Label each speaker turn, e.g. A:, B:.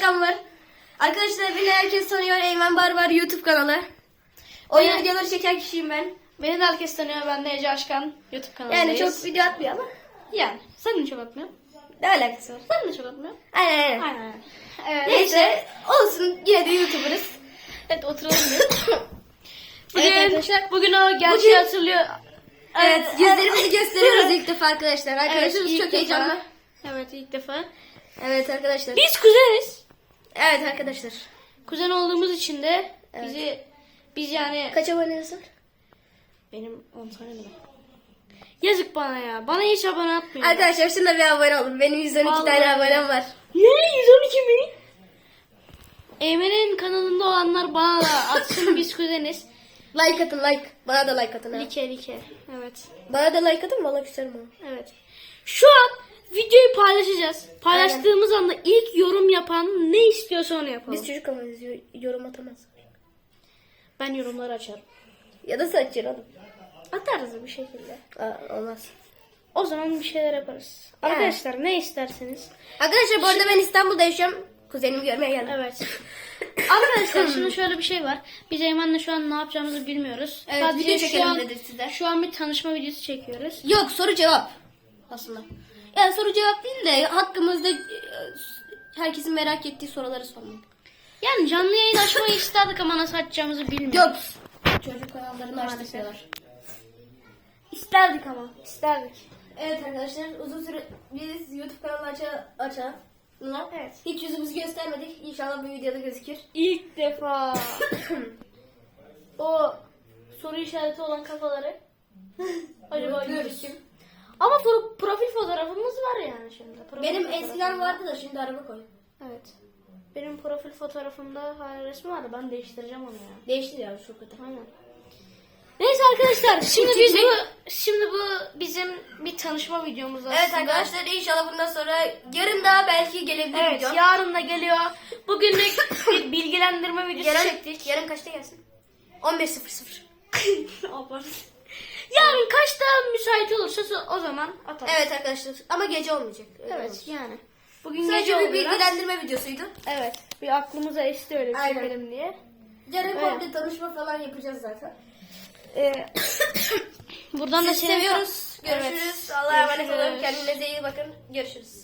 A: Aşkan var. Arkadaşlar beni herkes tanıyor. Eymen Barbar YouTube kanalı. Oyun
B: Evet.
A: videoları çeken kişiyim ben.
B: Beni de herkes tanıyor. Ben de Ece Aşkan. YouTube kanalındayız.
A: Yani çok video atmıyor ama.
B: Yani. Sen de çok atmıyorsun.
A: Ne alakası var?
B: Sen de çok atmıyorsun.
A: Aynen aynen.
B: Aynen. Evet.
A: Neyse olsun yine de YouTuber'ız.
B: Evet oturalım bir. Bugün,
A: Evet arkadaşlar.
B: bugün o gerçeği
A: Bugün-
B: hatırlıyor.
A: Evet yüzlerimizi gösteriyoruz ilk defa arkadaşlar.
B: Evet,
A: Arkadaşlarımız
B: ilk
A: çok
B: defa.
A: heyecanlı.
B: Evet ilk defa.
A: Evet arkadaşlar.
B: Biz kuzeniz.
A: Evet arkadaşlar.
B: Kuzen olduğumuz için de bizi biz yani
A: Kaç aboneniz var?
B: benim 10 tane mi? Yazık bana ya. Bana hiç abone atmıyor.
A: Arkadaşlar şuna bir abone olun. Benim 112 tane
B: Vallahi.
A: abonem var.
B: Ne? 112 mi? Eymen'in kanalında olanlar bana da atsın biz kuzeniz.
A: Like atın like. Bana da like atın ha.
B: Like like. Evet.
A: Bana da like atın valla küserim onu.
B: Evet. Şu an videoyu paylaşacağız. Paylaştığımız anda ilk yorum yapan ne istiyorsa onu yapalım.
A: Biz çocuk ama biz yorum atamaz.
B: Ben yorumları açarım.
A: Ya da saçır oğlum.
B: Atarız bir şekilde.
A: Aa, olmaz.
B: O zaman bir şeyler yaparız.
A: Yani.
B: Arkadaşlar ne isterseniz.
A: Arkadaşlar bu arada ben İstanbul'da yaşıyorum. Kuzenimi görmeye geldim.
B: Evet. Arkadaşlar şimdi şöyle bir şey var. Biz Eymen'le şu an ne yapacağımızı bilmiyoruz.
A: Evet, video çekelim dedik size.
B: Şu an bir tanışma videosu çekiyoruz.
A: Yok soru cevap. Aslında. Yani soru cevap değil de hakkımızda e, herkesin merak ettiği soruları sormak.
B: Yani canlı yayın açmayı isterdik ama nasıl açacağımızı bilmiyoruz.
A: Yok. Çocuk kanallarını açtıklar.
B: İsterdik ama. isterdik.
A: Evet arkadaşlar uzun süre biz YouTube kanalı aça aça.
B: Evet.
A: Hiç yüzümüzü göstermedik. İnşallah bu videoda gözükür.
B: İlk defa. o soru işareti olan kafaları. Acaba kim? Ama pro- profil fotoğrafımız şimdi. Profil
A: Benim eskiden vardı da şimdi araba koy.
B: Evet. Benim profil fotoğrafımda hala resmi vardı. Ben değiştireceğim onu ya.
A: Değişti ya çok kötü.
B: Aynen. Neyse arkadaşlar şimdi biz bu şimdi bu bizim bir tanışma videomuz aslında.
A: Evet arkadaşlar inşallah bundan sonra yarın daha belki gelebilir
B: Evet
A: video.
B: yarın da geliyor. Bugünlük bir bilgilendirme videosu
A: yarın,
B: çektik.
A: yarın kaçta gelsin? 15.00.
B: Abart. Yarın kaçta müsait olursa o zaman atarız.
A: Evet arkadaşlar ama gece olmayacak. Öyle
B: Evet
A: olacak.
B: yani. Bugün
A: Sadece
B: gece
A: bir
B: biraz.
A: bilgilendirme videosuydu.
B: Evet. Bir aklımıza esti öyle bir
A: Aynen.
B: çekelim diye.
A: Yarın
B: Evet.
A: komple tanışma falan yapacağız zaten.
B: Ee, buradan da
A: Sizi
B: senin-
A: seviyoruz.
B: Evet.
A: Görüşürüz. Allah'a emanet olun. Kendinize iyi bakın. Görüşürüz.